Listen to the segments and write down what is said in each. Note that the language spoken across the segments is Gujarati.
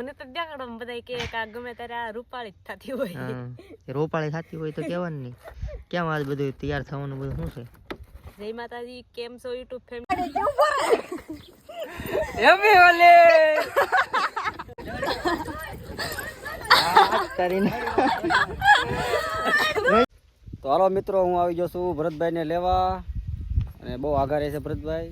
મને તો દેખાડો બધા કે આ ગમે ત્યારે આ રૂપાળી જ થતી હોય. રૂપાળી થતી હોય તો કહેવાનું નહીં. કેમ આજ બધું તૈયાર થવાનું બધું શું છે? જય માતાજી કેમ છો યુટ્યુબ ફેમિલી કરીને. તો હાલો મિત્રો હું આવી ગયો છું ભરતભાઈને લેવા. અને બહુ આઘા રહે છે ભરતભાઈ.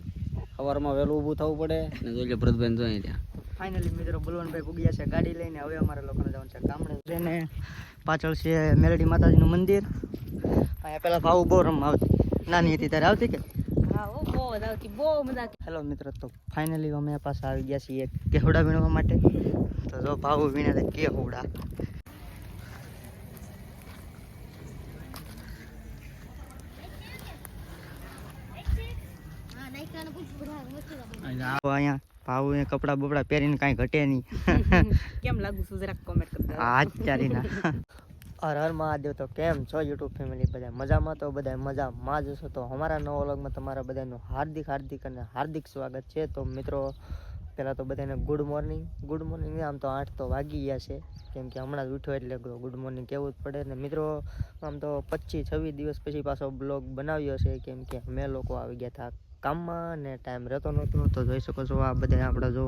સવારમાં વહેલું ઊભું થવું પડે. અને જોઈ લો ભરતભાઈ જોઈએ ત્યાં ફાઇનલી મિત્રો બલવંતભાઈ પૂગ્યા છે ગાડી લઈને. હવે અમારે લોકોને જવાનું છે ગામડે. જઈને પાછળ છે મેલડી માતાજીનું મંદિર. અહીંયા પેલા ભાવ બહુ રમવા આવતી. નાની હતી ત્યારે આવતી કે? હા ઓ બહુ જ આવતી બહુ મજા આવતી. હેલો મિત્રો તો ફાઇનલી અમે પાસે આવી ગયા છીએ કેહવડા વીણવા માટે. તો જો ભાવ વીણે છે કેહુડા અહીંયા ભાવ કપડાં બપડા પહેરીને કાંઈ ઘટે નહીં. કેમ લાગુ છું જરાક કોમેન્ટ કરી દો. આજ ચારીના હર હર મહાદેવ તો કેમ છો યુટ્યુબ ફેમિલી બધા મજામાં તો બધા મજામાં જ છો તો અમારા નવો વ્લોગમાં તમારા બધાનું હાર્દિક હાર્દિક અને હાર્દિક સ્વાગત છે. તો મિત્રો પહેલાં તો બધાને ગુડ મોર્નિંગ ગુડ મોર્નિંગ આમ તો આઠ તો વાગી ગયા છે. કેમ કે હમણાં જ ઉઠ્યો એટલે ગુડ મોર્નિંગ કહેવું જ પડે. ને મિત્રો આમ તો પચીસ છવ્વીસ દિવસ પછી પાછો બ્લોગ બનાવ્યો છે. કેમ કે અમે લોકો આવી ગયા હતા કામમાં ને ટાઈમ રહેતો નહોતો તો જોઈ શકો છો આ બધા આપણા જો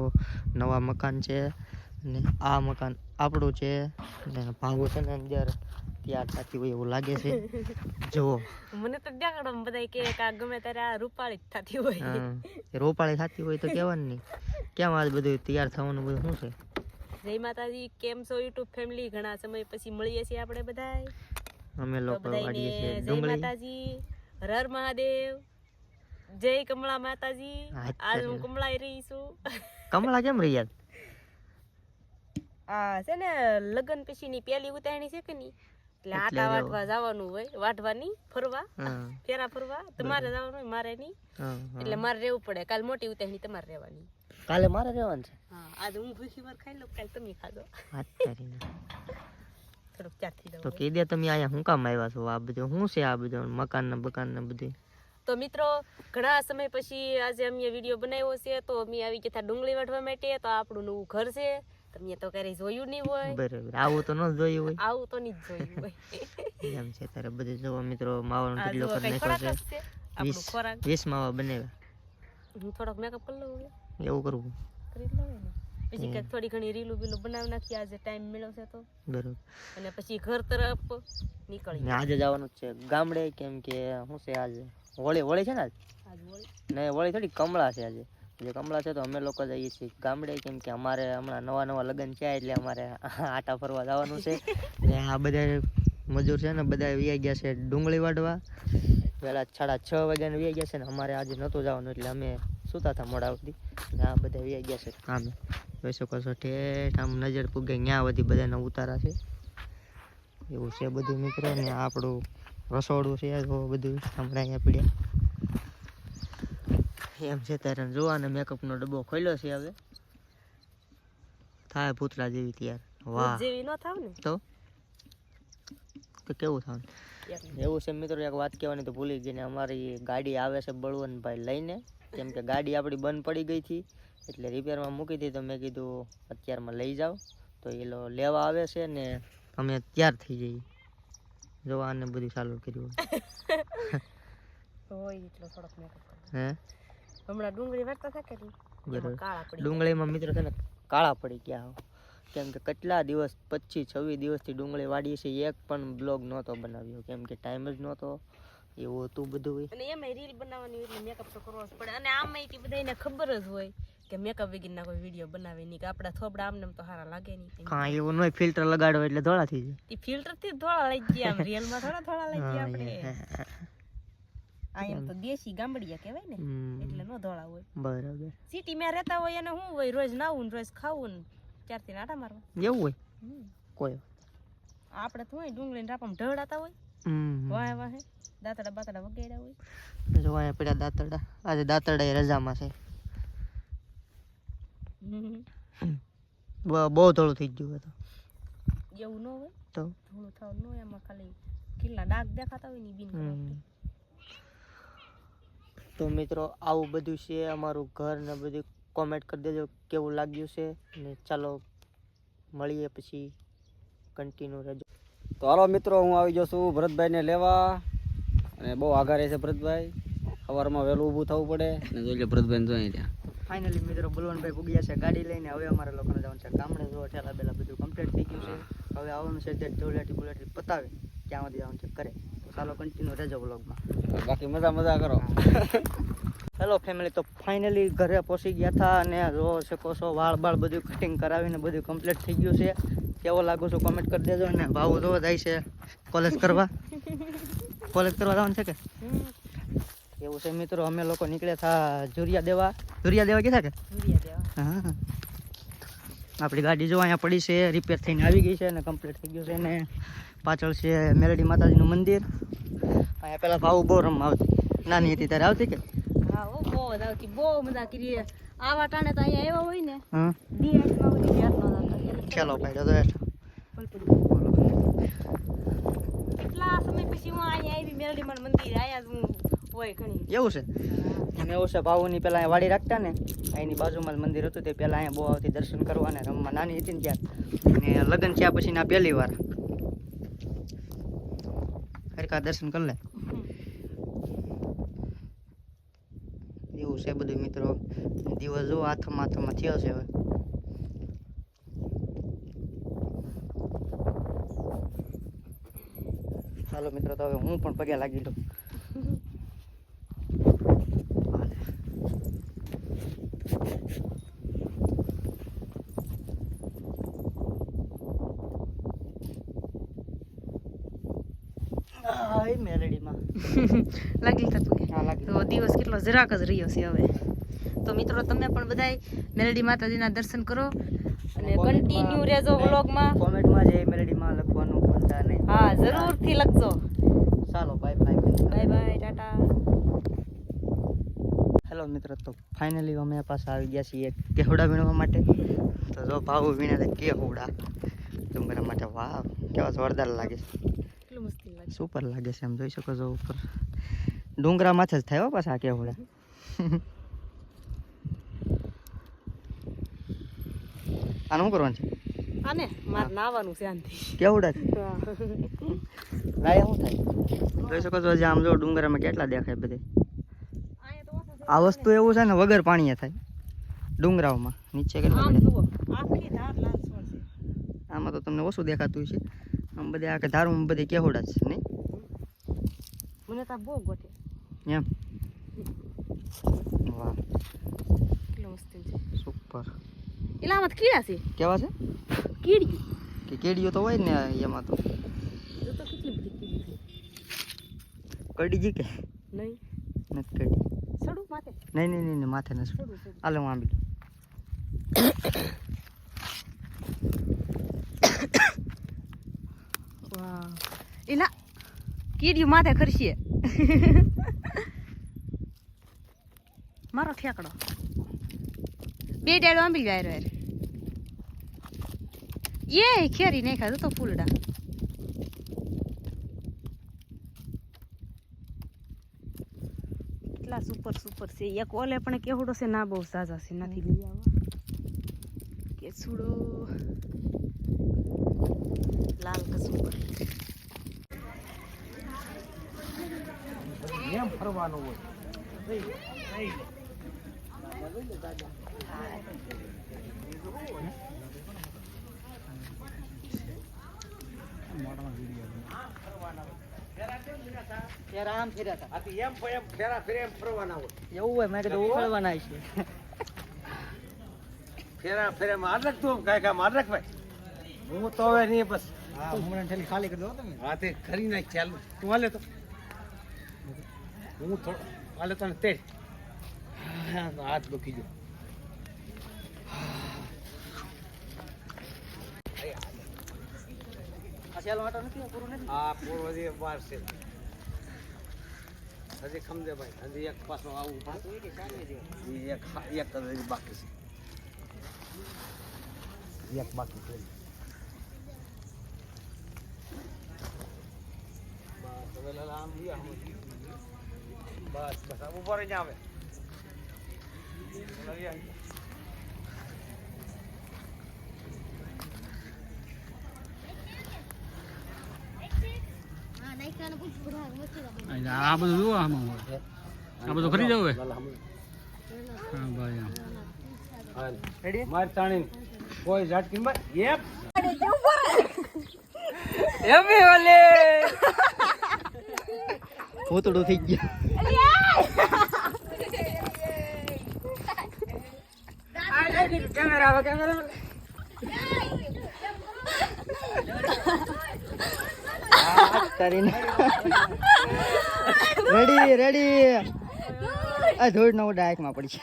નવા મકાન છે ને આ મકાન આપણું છે ને ભાગો છે ને અંદર તૈયાર થતી હોય એવું લાગે છે. જુઓ મને તો દેખાડો બધા કે આ ગમે ત્યારે આ રૂપાળી થતી હોય. એ થતી હોય તો કહેવાનું નહીં કેમ આજ બધું તૈયાર થવાનું બધું શું છે? જય માતાજી કેમ છો યુટ્યુબ ફેમિલી ઘણા સમય પછી મળીએ છીએ આપણે બધાય. અમે લોકો જય માતાજી હર મહાદેવ. જય કમળા માતાજી આજ હું કમળા રહી છું કમળા કેમ રહી યાર આ છે ને લગ્ન પછીની પહેલી ઉતારણી છે કે નહીં એટલે આટા વાટવા જવાનું હોય વાટવાની ફરવા ફેરા ફરવા તમારે જવાનું હોય મારે નહીં. એટલે મારે રહેવું પડે. કાલ મોટી ઉતારણી તમારે રહેવાની. કાલે મારે રહેવાનું છે? હા આજ હું ભૂખી વાર ખાઈ લઉં કાલ તમે હાથ થોડુંક ચાર થઈ તો કહી દે તમે અહીંયા હું કામ આવ્યા છો? આ બધું શું છે આ બધું મકાન ને બકાન ને બધું? તો મિત્રો ઘણા સમય પછી આજે અમે વીડિયો બનાવ્યો છે તો અમે આવી ગયા ડુંગળી વાઢવા માટે તો આપણું નવું ઘર છે. તમે તો ક્યારેય જોયું નહીં હોય. બરાબર. આવું તો ન જોયું હોય. આવું તો નહીં જોયું હોય. એમ છે તારે બધું જોવો મિત્રો માવાનો આ ઢગલો કરી નાખ્યો છે. વીસ વીસ માવા બનાવ્યા. હું થોડોક મેકઅપ કરી લઉં એવું કરવું. કરી લઉં ને પછી કંઈક થોડી ઘણી રીલું બીલું બનાવી નાખી આજે ટાઈમ મળ્યો છે તો. બરાબર. અને પછી ઘર તરફ નીકળી આજે જવાનું છે. ગામડે કેમ કે શું છે આજે? હોળી હોળી છે ને આજ. ને હોળી થોડી કમળા છે આજે. જે કમળા છે તો અમે લોકો જઈએ છીએ ગામડે કેમ કે અમારે હમણાં નવા નવા લગ્ન છે એટલે અમારે આટા ફરવા જવાનું છે. ને આ બધા મજૂર છે ને બધા વ્યાઈ ગયા છે ડુંગળી વાઢવા. પહેલાં સાડા છ વાગ્યાને વ્યાઈ ગયા છે ને અમારે આજે નહોતું જવાનું એટલે અમે સુતા હતા મોડા સુધી. ને આ બધા વ્યાઈ ગયા છે. આમ જોઈ શકો છો ઠેઠ આમ નજર પૂગે ત્યાં બધી બધાને ઉતારા છે. એવું છે બધું મિત્રો ને આપણું રસોડું છે તો બધું હમણાં અહીંયા પીડ્યા એમ છે ત્યારે જોવા જોવાને મેકઅપનો ડબ્બો ખોલ્યો છે હવે. થાય પૂતળા જેવી તૈયાર. વાહ. જેવી ન થાવ ને? તો? તો કેવું થાય એવું છે મિત્રો એક વાત કહેવાની તો ભૂલી ગઈ ને અમારી ગાડી આવે છે બળવંતભાઈ લઈને. કેમ કે ગાડી આપણી બંધ પડી ગઈ હતી એટલે રિપેરમાં મૂકી હતી તો મેં કીધું અત્યારમાં લઈ જાઓ. તો એ લેવા આવે છે ને અમે તૈયાર થઈ જઈએ. જોવાને બધું ચાલુ કર્યું હોય. એટલો થોડોક મેકઅપ હે? હમણાં ડુંગળી વાટતા હતા કે ડુંગળીમાં મિત્રો છે ને કાળા પડી ગયા હો. કેમ કે કેટલા દિવસ પચીસ છવ્વીસ દિવસથી ડુંગળી વાડીએ છીએ એક પણ બ્લોગ નહોતો બનાવ્યો. કેમ કે ટાઈમ જ નહોતો. એવું હતું બધું અને એમાં રીલ બનાવવાની એટલે મેકઅપ તો કરવો જ પડે. અને આમાં બધાને ખબર જ હોય. કે મેકઅપ વગરના કોઈ વીડિયો બનાવે નહીં કે આપણા થોબડા આમને આમ તો સારા લાગે નહીં હા એવું નહીં ફિલ્ટર લગાડો એટલે ધોળા થઈ જાય. એ ફિલ્ટરથી ધોળા લઈ ગયા આમ રિયલમાં થોડા ધોળા લઈ ગયા આપણે. આ એમ તો દેશી ગામડિયા કહેવાય ને એટલે નો ધોળા હોય. બરાબર. સિટી માં રહેતા હોય અને શું હોય રોજ નાવું ને રોજ ખાવું ને ચારથી આટા મારવા. એવું હોય. કોઈ આપણે તો હોય ડુંગળી ને રાપામાં ઢળાતા હોય વાહે વાહે દાંતડા બાતડા વગેરે હોય. જો અહીંયા પેલા દાંતરડા આજે દાંતરડા એ રજામાં છે. બહુ થોડું થઈ ગયું તો. એવું ન હોય? તો? થોડું થવું ન હોય એમાં ખાલી કેટલા ડાક દેખાતા હોય ને બીન. તો મિત્રો આવું બધું છે અમારું ઘર ને બધું કોમેન્ટ કરી દેજો કેવું લાગ્યું છે ને ચાલો મળીએ પછી કન્ટિન્યુ રહેજો. તો હાલો મિત્રો હું આવી જાઉં છું ભરતભાઈને લેવા અને બહુ આઘા રહે છે ભરતભાઈ. સવારમાં વહેલું ઊભું થવું પડે ને જોઈ લો ભરતભાઈ જોઈ ત્યાં ફાઇનલી મિત્રો બલવનભાઈ પૂગ્યા છે ગાડી લઈને હવે અમારે લોકોને જવાનું છે. ગામડે જો ઠેલા બેલા બધું કમ્પ્લીટ થઈ ગયું છે. હવે આવવાનું છે તે ધોલેટી બુલેટી પતાવે ત્યાં સુધી જવાનું છે કરે તો ચાલો કન્ટિન્યુ રહેજો બ્લોગમાં બાકી મજા મજા કરો. હેલો ફેમિલી તો ફાઇનલી ઘરે પહોંચી ગયા હતા અને જો શકો છો વાળ બાળ બધું કટિંગ કરાવીને બધું કમ્પ્લીટ થઈ ગયું છે. કેવો લાગુ છું કમેન્ટ કરી દેજો ને ભાવ જો જાય છે. કોલેજ કરવા? કોલેજ કરવા જવાનું છે કે? એવું છે મિત્રો અમે લોકો નીકળ્યા હતા જુરિયા દેવા. જુરિયા દેવા કીધા કે? હા. આપણી ગાડી જો અહીંયા પડી છે રિપેર થઈને આવી ગઈ છે અને કમ્પ્લીટ થઈ ગયું છે અને પાછળ છે મેલડી માતાજીનું મંદિર. અહીંયા પેલા ભાવ બહુ રમવા આવતી. નાની હતી ત્યારે આવતી કે? હા બહુ આવતી. બહુ મજા કરી આવા ટાણે તો અહીંયા એવા હોય ને હા. ચાલો ભાઈ તો હેઠ એટલા સમય પછી હું અહીંયા આવી મેલડી માં મંદિર આયા હું. હોય ઘણી. એવું છે? અને એવું છે ભાવુની અહીંયા વાડી રાખતા ને અહીંની બાજુમાં મંદિર હતું તે પેલા અહીંયા બહુ આવતી દર્શન કરવા ને રમવા નાની હતી ને ત્યાં. અને લગ્ન થયા પછી ના પહેલી વાર. હરકા દર્શન કરી લે. એવું છે બધું મિત્રો. દિવસ જો હાથમાં હાથમાં થયો છે હવે. ચાલો મિત્રો તો હવે હું પણ પગે લાગી લઉં હાય મેલડીમાં. લાગી થતું તો દિવસ કેટલો જરાક જ રહ્યો છે હવે. તો મિત્રો તમે પણ બધાય મેલડી માતાજીના દર્શન કરો અને કન્ટિન્યુ રહેજો વ્લોગમાં. કોમેન્ટમાં જે મેલડીમાં લખવાનું ભૂલતા નહીં. હા જરૂરથી લખજો. ચાલો bye bye bye bye tata. Hello મિત્રો. તો ફાઇનલી અમે પાછા આવી ગયા છીએ કેવડા વીણવા માટે. તો જો ભાવ વીણે કેવડા. તમારા માટે વાહ કેવા જોરદાર લાગે છે. સુપર લાગે છે એમ જોઈ શકો છો ઉપર. ડુંગરા માથે જ થાય હો પાછા કેવડા. આનું શું કરવાનું છે? આને મારે નાવાનું છે આનથી. કેવડા લાય શું થાય? જોઈ શકો છો આમ જો ડુંગરામાં કેટલા દેખાય બધે. આ વસ્તુ એવું છે ને વગર પાણીએ થાય. ડુંગરાઓમાં નીચે કેટલા આમાં તો તમને ઓછું દેખાતું છે આમ બધે આ કે ધારું બધે કેહોડા છે નહીં? મને તો બહુ ગોઠે. એમ? વાહ. કેટલું મસ્તી છે. સુપર એલા મત કીડા છે. કેવા છે? કીડી કે કેડીઓ તો હોય ને એમાં તો. જો તો કેટલી બધી કીડી છે. કડી જી કે? નહીં. નથી કડી. સડું માથે. નહીં નહીં નહીં માથે નથી. સડું હાલે હું આંબી વાહ એલા કીડિયું માથે ખરશીએ મારો ઠેકડો. બે ડાળો આંબી જાય રે એ ખેરી નહીં ખાધું તો ફૂલડા. એટલા સુપર સુપર છે. એક ઓલે પણ કેવડો છે ના બહુ સાજા છે. નથી લઈ આવા કે સુડો લાલ કસુંબર. એમ ફરવાનું હોય? ત્યારે આમ ફેર્યા હતા. એમ એમ ફેરા ફેરે એમ ફરવાના હોય. એવું હોય મેં કીધું ઉખડવાના છે ફેરા ફેરે માં અડક તું કાંઈ ભાઈ હું તો હવે નહીં બસ. હા હમણાં ખાલી કરી દો તમે. હા તે ખરી નાખ ચાલુ. તું હાલે તો. હું થોડો હાલે તને તે હાથ દુખી ગયો. હજી ખમજે ભાઈ હજી એક પાછો આવું એક એક બાકી છે. એક બાકી છે. બસ હવે લાલા આમ. બસ આ બધું જુઓ આમાં આ બધું ખરી જવું હા ભાઈ આમ. માર તાણી કોઈ જાટ કિંમત? યેપ! એમ ઓલે. ફોતડો થઈ ગયા. આ કરીને. Ready ready. આ ધોડ નવું ડાયકમાં પડી છે.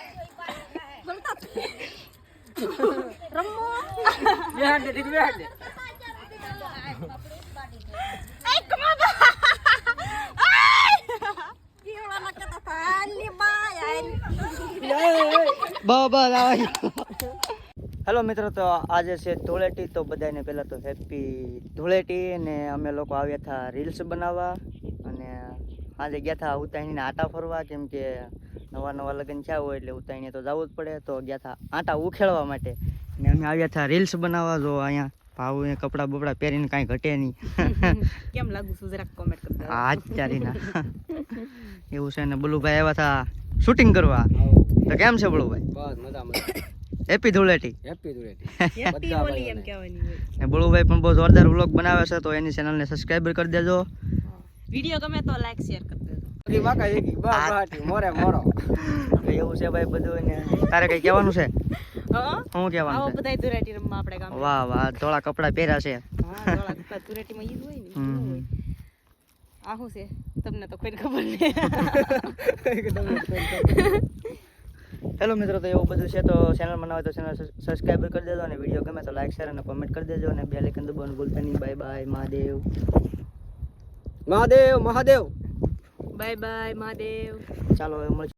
બસ આવે હેલો મિત્રો તો આજે છે ધૂળેટી. તો બધાને પહેલાં તો હેપી ધૂળેટી ને અમે લોકો આવ્યા હતા રીલ્સ બનાવવા. અને આજે ગયા હતા ઉતાણીને આટા ફરવા કેમ કે નવા નવા લગ્ન થયા હોય એટલે ઉતાણીએ તો જવું જ પડે. તો ગયા હતા આટા ઉખેડવા માટે. ને અમે આવ્યા હતા રીલ્સ બનાવવા. જો અહીંયા ભાવ એ કપડાં બપડા પહેરીને કાંઈ ઘટે નહીં. કેમ લાગુ છું? જરાક કોમેન્ટ કરી દો. આ એવું છે ને બલુભાઈ આવ્યા હતા શૂટિંગ કરવા. તો કેમ છે બલુભાઈ? બસ મજા મજા happy Dhuleti happy Dhuleti happy Holi એમ કહેવાની હોય. બળુભાઈ પણ બહુ જોરદાર વ્લોગ બનાવે છે તો એની ચેનલને સબસ્ક્રાઈબર કરી દેજો. વીડિયો ગમે તો લાઈક શેર કરી દેજો. ઈ વાકા એક બા બાટી, મોરે મોરો. એવું છે ભાઈ બધું ને. તારે કઈ કહેવાનું છે? હા? હું આવો કહેવાનું છે? બધાય ધૂળેટી રમવા આપણે ગામ. વાહ વાહ ધોળા કપડા પહેર્યા છે. હા ધોળા કપડાં ધુરાટીમાં ઈ હોય ને આ શું છે. તમને તો કોઈ ખબર નહીં. હેલો મિત્રો તો એવું બધું છે તો ચેનલ બનાવે તો ચેનલ સબસ્ક્રાઈબ કરી દેજો અને વીડિયો ગમે તો લાઈક શેર અને કોમેન્ટ કરી દેજો અને બે લેખન દબાવવાનું ભૂલતા નહીં. Bye bye Mahadev. Mahadev Mahadev. Bye bye Mahadev. ચાલો હવે મળીશું.